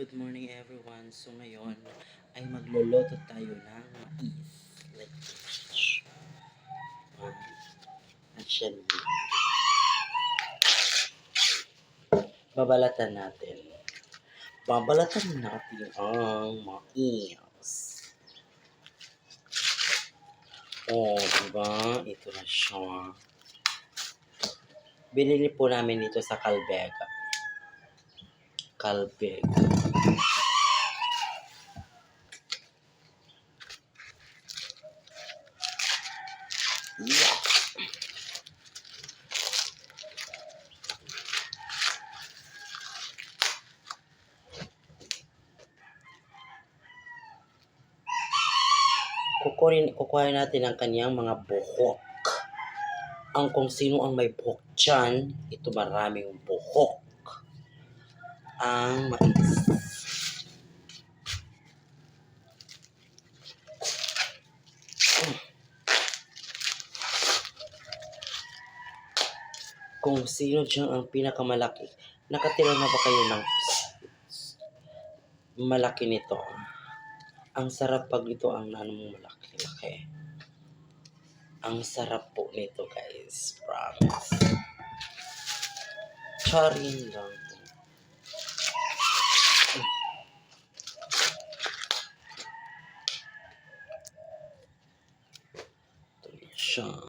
Good morning everyone. So ngayon ay magluluto tayo ng mais. Like. Um, at yan. Babalatan natin. Babalatan natin ang mais. Oh, diba? Ito na siya. Binili po namin dito sa Calvega. Calvega. Yeah. Kukunin, kukuhain natin ang kanyang mga buhok. Ang kung sino ang may buhok dyan, ito maraming buhok. Ang mais. Kung sino dyan ang pinakamalaki. Nakatira na ba kayo ng malaki nito? Ang sarap pag ito ang ano mong malaki. Laki. Ang sarap po nito guys. Promise. Charin lang. Ito na siya.